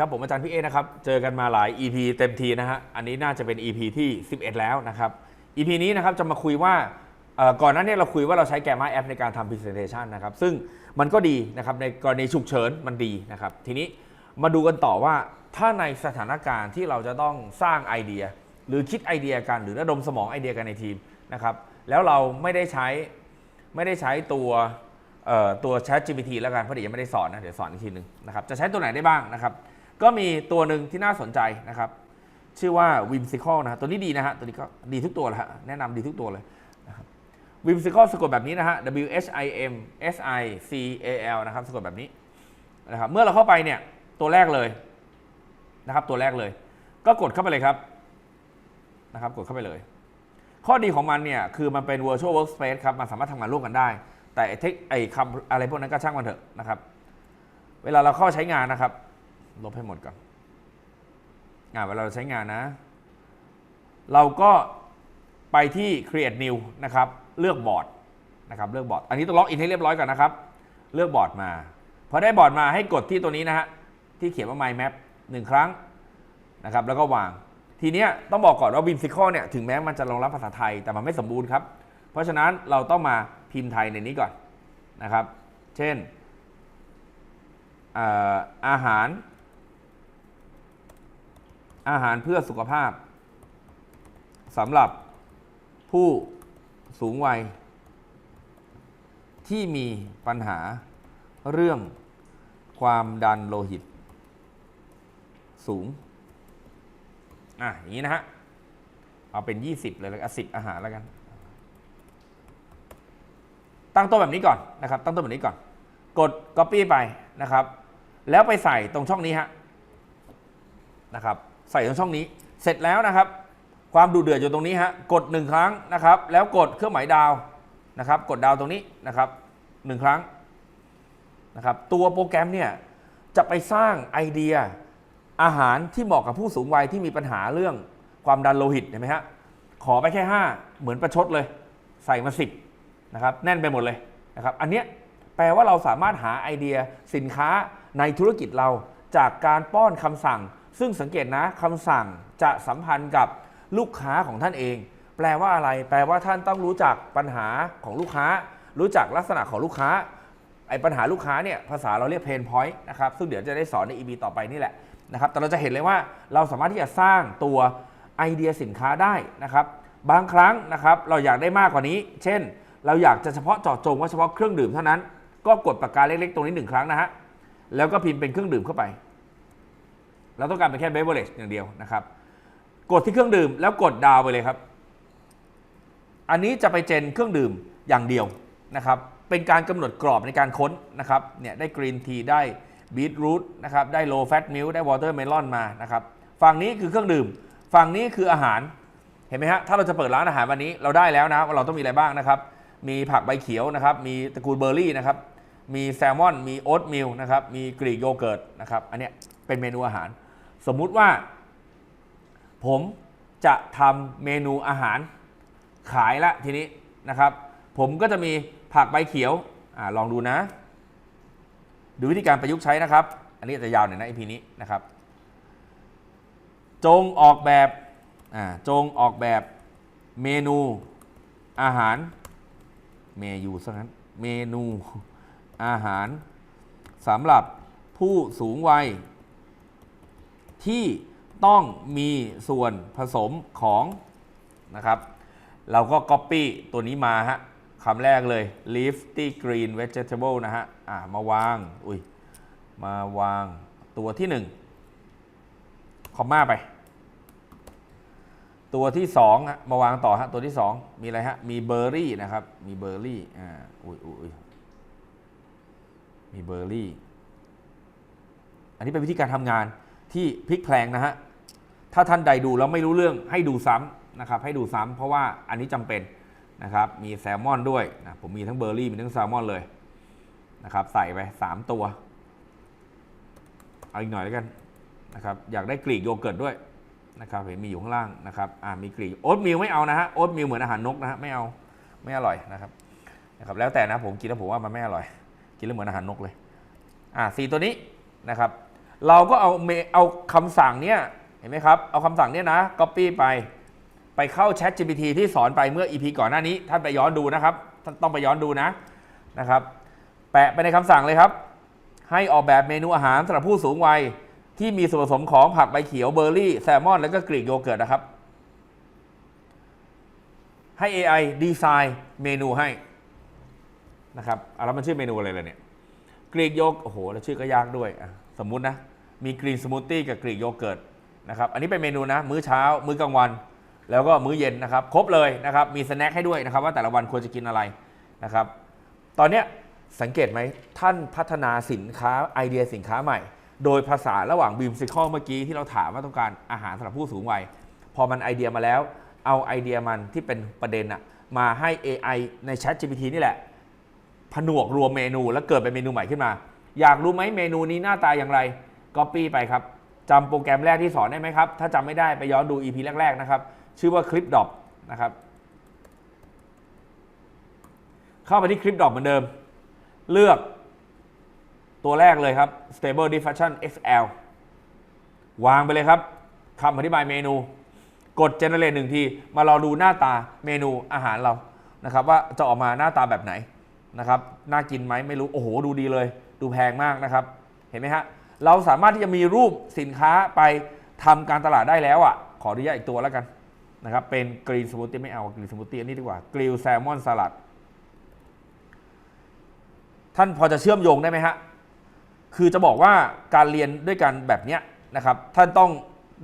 ครับ ผมอาจารย์พี่เอนะครับ เจอกันมาหลาย EP เต็มทีนะฮะ อันนี้น่าจะเป็น EP ที่ 11 แล้วนะครับ EP นี้นะครับจะมาคุยว่าก่อนหน้านี้เราคุยว่าเราใช้แกมมาแอปในการทำ Presentation นะครับ ซึ่งมันก็ดีนะครับในกรณีฉุกเฉินมันดีนะครับ ทีนี้มาดูกันต่อว่าถ้าในสถานการณ์ที่เราจะต้องสร้างไอเดีย หรือคิดไอเดียกันหรือระดมสมองไอเดียกันในทีมนะครับ แล้วเราไม่ได้ใช้ไม่ได้ใช้ตัวตัว Chat GPT แล้วกันเพราะเดี๋ยวยังไม่ได้สอนนะเดี๋ยวสอนอีกทีหนึ่งนะครับจะใช้ตัวไหนได้บ้างนะครับ ก็มีตัวหนึ่งที่น่าสนใจนะครับ ชื่อว่า Whimsical นะฮะตัวนี้ดีนะฮะตัวนี้ก็ดีทุกตัวเลยฮะแนะนำดีทุกตัวเลยนะครับ Whimsical สะกดแบบนี้นะฮะ W H I M S I C A L นะครับสะกดแบบนี้นะครับเมื่อเราเข้าไปเนี่ยตัวแรกเลยนะครับตัวแรกเลย ก็กดเข้าไปเลยครับนะครับกดเข้าไปเลย ข้อดีของมันเนี่ยคือมันเป็น virtual workspace ครับมันสามารถทำงานร่วมกันได้ แต่ไอ้เทคไอ้คำอะไรพวกนั้นก็ช่างมันเถอะนะครับ เวลาเราเข้าใช้งานนะครับ ลบให้หมดก่อนอ่าเวลาเราใช้งานนะ เราก็ไปที่ create new นะครับ เลือกบอร์ดนะครับ เลือกบอร์ด อันนี้ต้องล็อกอินให้เรียบร้อยก่อนนะครับ เลือกบอร์ดมา พอได้บอร์ดมาให้กดที่ตัวนี้นะฮะ ที่เขียนว่า my map หนึ่งครั้งนะครับ แล้วก็วาง ทีเนี้ยต้องบอกก่อนว่า Whimsical เนี่ย ถึงแม้มันจะรองรับภาษาไทย แต่มันไม่สมบูรณ์ครับ เพราะฉะนั้นเราต้องมาพิมพ์ไทยในนี้ก่อนนะครับ เช่นอออาหาร อาหารเพื่อสุขภาพสำหรับผู้สูงวัย ที่มีปัญหาเรื่องความดันโลหิต สูง อะ อย่างนี้นะฮะ เอาเป็น 20 เลยแล้วกันสิบอาหารแล้วกัน ตั้งต้นแบบนี้ก่อนนะครับ ตั้งต้นแบบนี้ก่อน กด Copy ไปนะครับ แล้วไปใส่ตรงช่องนี้ฮะนะครับ ใส่ตรงช่องนี้ เสร็จแล้วนะครับ ความดูเดือดอยู่ตรงนี้ฮะกดหนึ่งครั้งนะครับ แล้วกดเครื่องหมายดาวนะครับ กดดาวตรงนี้นะครับหนึ่งครั้งนะครับ ตัวโปรแกรมเนี่ยจะไปสร้างไอเดียอาหารที่เหมาะกับผู้สูงวัยที่มีปัญหาเรื่องความดันโลหิตเห็นไหมฮะขอไปแค่ 5 เหมือนประชดเลย ใส่มา 10นะครับแน่นไปหมดเลยนะครับ อันเนี้ยแปลว่าเราสามารถหาไอเดียสินค้าในธุรกิจเราจากการป้อนคำสั่ง ซึ่งสังเกตนะคำสั่งจะสัมพันธ์กับลูกค้าของท่านเอง แปลว่าอะไร แปลว่าท่านต้องรู้จักปัญหาของลูกค้า รู้จักลักษณะของลูกค้าไอ้ปัญหาลูกค้าเนี่ยภาษาเราเรียกเพนพอยต์นะครับซึ่งเดี๋ยวจะได้สอนใน EP ต่อไปนี่แหละนะครับแต่เราจะเห็นเลยว่าเราสามารถที่จะสร้างตัวไอเดียสินค้าได้นะครับ บางครั้งนะครับเราอยากได้มากกว่านี้ เช่น เราอยากจะเฉพาะเจาะจงว่าเฉพาะเครื่องดื่มเท่านั้น ก็กดปากกาเล็กๆตรงนี้หนึ่งครั้งนะฮะแล้วก็พิมพ์เป็นเครื่องดื่มเข้าไป เราต้องการเป็นแค่เบเวอร์เรจอย่างเดียวนะครับ กดที่เครื่องดื่มแล้วกดดาวไปเลยครับ อันนี้จะไปเจนเครื่องดื่มอย่างเดียวนะครับ เป็นการกำหนดกรอบในการค้นนะครับ เนี่ยได้กรีนทีได้บีทรูทนะครับ ได้โลแฟตมิลได้วอเตอร์เมลอนมานะครับ ฝั่งนี้คือเครื่องดื่ม ฝั่งนี้คืออาหาร เห็นไหมฮะ ถ้าเราจะเปิดร้านอาหารวันนี้เราได้แล้วนะว่าเราต้องมีอะไรบ้างนะครับ มีผักใบเขียวนะครับ มีตระกูลเบอร์รี่นะครับ มีแซลมอน มีโอ๊ตมิลนะครับ มีกรีกโยเกิร์ตนะครับ อันเนี้ยเป็นเมนูอาหาร สมมุติว่า ผมจะทำเมนูอาหารขายละทีนี้นะครับ ผมก็จะมีผักใบเขียวอลองดูนะ ดูวิธีการประยุกต์ใช้นะครับ อันนี้จะยาวหน่อยนะ EP นี้นะครับ จงออกแบบจงออกแบบเมนูอาหาร เมยูซะงั้นเมนูอาหารสำหรับผู้สูงวัย ที่ต้องมีส่วนผสมของนะครับ เราก็ Copy ตัวนี้มาฮะคำแรกเลย leafy green vegetable นะฮะอ่ามาวาง อุ้ย มาวางตัวที่หนึ่งคอมมาไป ตัวที่สองฮะมาวางต่อฮะตัวที่สองมีอะไรฮะ มีเบอร์รี่นะครับ มีเบอร์รี่อ่าอุ้ยอุ้ยอุ้ยมีเบอร์รี่ อันนี้เป็นวิธีการทำงาน ที่พลิกแพลงนะฮะ ถ้าท่านใดดูแล้วไม่รู้เรื่องให้ดูซ้ำนะครับ ให้ดูซ้ำเพราะว่าอันนี้จำเป็นนะครับ มีแซลมอนด้วยนะผมมีทั้งเบอร์รี่มีทั้งแซลมอนเลยนะครับ ใส่ไป 3 ตัว เอาอีกหน่อยแล้วกันนะครับ อยากได้กรีกโยเกิร์ตด้วยนะครับเห็นมีอยู่ข้างล่างนะครับ อ่ามีกรีกโอ๊ตมิลไม่เอานะฮะโอ๊ตมิลเหมือนอาหารนกนะฮะไม่เอาไม่อร่อยนะครับนะครับ แล้วแต่นะผมกินแล้วผมว่ามันไม่อร่อย กินแล้วเหมือนอาหารนกเลย อ่าสีตัวนี้นะครับ เราก็เอาเมเอาคำสั่งเนี้ยเห็นไหมครับ เอาคำสั่งเนี้ยนะ copy ไป ไปเข้า Chat GPT ที่สอนไปเมื่อ EP ก่อนหน้านี้ ท่านไปย้อนดูนะครับ ท่านต้องไปย้อนดูนะนะครับ แปะไปในคำสั่งเลยครับ ให้ออกแบบเมนูอาหารสำหรับผู้สูงวัยที่มีส่วนผสมของผักใบเขียวเบอร์รี่ แซลมอน แล้วก็กรีกโยเกิร์ตนะครับ ให้ AI ดีไซน์เมนูให้นะครับอะแล้วมันชื่อเมนูอะไรเลยเนี่ยกรีกโยกโอ้โห แล้วชื่อก็ยากด้วย สมมุตินะ มีกรีนสมูทตี้กับกรีกโยเกิร์ตนะครับอันนี้เป็นเมนูนะ มื้อเช้า มื้อกลางวัน แล้วก็มื้อเย็นนะครับ ครบเลยนะครับ มีสแน็คให้ด้วยนะครับ ว่าแต่ละวันควรจะกินอะไรนะครับ ตอนนี้สังเกตไหมท่านพัฒนาสินค้าไอเดียสินค้าใหม่ โดยภาษาระหว่างบีมซิคอลเมื่อกี้ที่เราถามว่าต้องการอาหารสำหรับผู้สูงวัยพอมันไอเดียมาแล้ว เอาไอเดียมันที่เป็นประเด็นอะมาให้ AI ใน Chat GPT นี่แหละ ผนวกรวมเมนูแล้วเกิดเป็นเมนูใหม่ขึ้นมา อยากรู้ไหมเมนูนี้หน้าตาอย่างไร ก็ปี้ไปครับจำโปรแกรมแรกที่สอนได้ไหมครับ ถ้าจำไม่ได้ไปย้อนดู EP แรก ๆ นะครับ ชื่อว่าคลิปดอ p นะครับ เข้าไปที่คลิปดอ p เหมือนเดิม เลือกตัวแรกเลยครับ Stable Diffusion XL วางไปเลยครับคำอธิบายเมนู กด generate หนึ่งที มารอดูหน้าตาเมนูอาหารเรานะครับ ว่าจะออกมาหน้าตาแบบไหนนะครับ น่ากินไหมไม่รู้ โอ้โห ดูดีเลย ดูแพงมากนะครับ เห็นไหมฮะ เราสามารถที่จะมีรูปสินค้าไปทำการตลาดได้แล้วอะ ขออนุญาตอีกตัวแล้วกันนะครับ เป็นกรีนสมูทตี้ไม่เอากรีนสมูทตี้อันนี้ดีกว่ากริลแซลมอนสลัด ท่านพอจะเชื่อมโยงได้ไหมฮะ คือจะบอกว่าการเรียนด้วยกันแบบเนี้ยนะครับ ท่านต้อง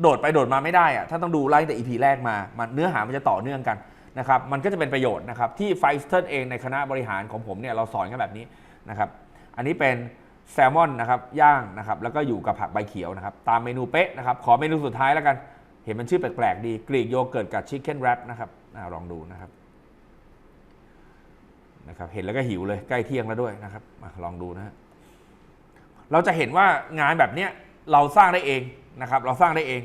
โดดไปโดดมาไม่ได้อะท่านต้องดูไล่แต่ EP แรกมามันเนื้อหามันจะต่อเนื่องกันนะครับ มันก็จะเป็นประโยชน์นะครับ ที่ไฟสเทิร์เองในคณะบริหารของผมเนี่ยเราสอนกันแบบนี้นะครับ อันนี้เป็น แซลมอนนะครับย่างนะครับแล้วก็อยู่กับผักใบเขียวนะครับตามเมนูเป๊ะนะครับขอเมนูสุดท้ายแล้วกัน เห็นมันชื่อแปลกๆดีกรีกโยเกิร์ตกับชิคเก้นแรปนะครับอ่าลองดูนะครับนะครับเห็นแล้วก็หิวเลยใกล้เที่ยงแล้วด้วยนะครับมาลองดูนะฮะเราจะเห็นว่างานแบบเนี้ยเราสร้างได้เองนะครับเราสร้างได้เอง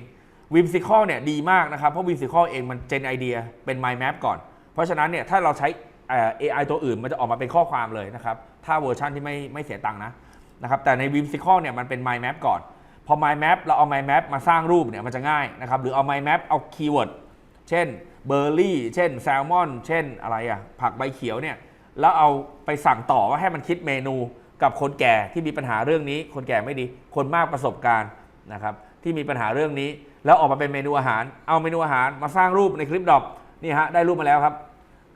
วิมซิคอลเนี่ยดีมากนะครับเพราะวิมซิคอลเองมันเจนไอเดียเป็น mind map ก่อน เพราะฉะนั้นเนี่ยถ้าเราใช้เอ่อ AI ตัวอื่นมันจะออกมาเป็นข้อความเลยนะครับถ้าเวอร์ชันที่ไม่ไม่เสียตังค์นะ นะครับแต่ในวิมซิคอลเนี่ยมันเป็น mind map ก่อน พอ mind map เราเอา mind map มาสร้างรูปเนี่ยมันจะง่ายนะครับหรือเอา mind map เอาคีย์เวิร์ดเช่นเบอร์รี่เช่นแซลมอน เช่นอะไรอะผักใบเขียวเนี่ยแล้วเอาไปสั่งต่อว่าให้มันคิดเมนูกับคนแก่ที่มีปัญหาเรื่องนี้ คนแก่ไม่ดี คนมากประสบการณ์นะครับที่มีปัญหาเรื่องนี้ แล้วออกมาเป็นเมนูอาหาร เอาเมนูอาหารมาสร้างรูปในคลิปดอกนี่ฮะได้รูปมาแล้วครับ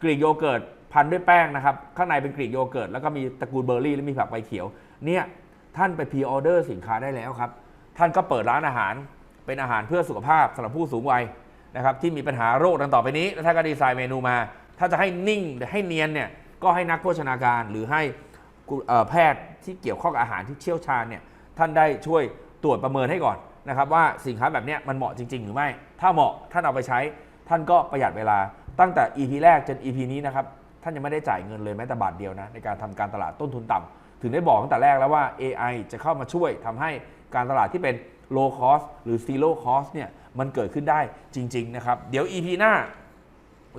กรีกโยเกิร์ตพันด้วยแป้งนะครับ ข้างในเป็นกรีกโยเกิร์ตแล้วก็มีตระกูลเบอร์รี่และมีผักใบเขียว เนี่ยท่านไปพรีออเดอร์สินค้าได้แล้วครับ ท่านก็เปิดร้านอาหารเป็นอาหารเพื่อสุขภาพสำหรับผู้สูงวัยนะครับที่มีปัญหาโรคดังต่อไปนี้แล้วท่านก็ดีไซน์เมนูมา ถ้าจะให้นิ่งให้เนียนเนี่ยก็ให้นักโภชนาการหรือให้แพทย์ที่เกี่ยวข้องกับอาหารที่เชี่ยวชาญเนี่ยท่านได้ช่วยตรวจประเมินให้ก่อนนะครับว่าสินค้าแบบนี้มันเหมาะจริง ๆ หรือไม่ ถ้าเหมาะท่านเอาไปใช้ ท่านก็ประหยัดเวลาตั้งแต่ EP แรกจน EP นี้นะครับท่านยังไม่ได้จ่ายเงินเลยแม้แต่บาทเดียวนะในการทำการตลาดต้นทุนต่ำ ถึงได้บอกตั้งแต่แรกแล้วว่า AI จะเข้ามาช่วยทำให้การตลาดที่เป็น low cost หรือ zero cost เนี่ยมันเกิดขึ้นได้จริง ๆ นะครับ เดี๋ยว EP หน้า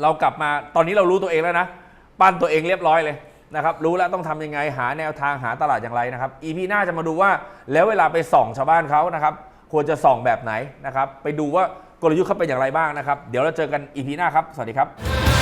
เรากลับมาตอนนี้เรารู้ตัวเองแล้วนะ ปั้นตัวเองเรียบร้อยเลยนะครับ รู้แล้วต้องทำยังไงหาแนวทางหาตลาดอย่างไรนะครับ EP หน้าจะมาดูว่าแล้วเวลาไปส่องชาวบ้านเขานะครับ ควรจะส่องแบบไหนนะครับ ไปดูว่ากลยุทธ์เขาเป็นอย่างไรบ้างนะครับ เดี๋ยวเราเจอกัน EP หน้าครับ สวัสดีครับ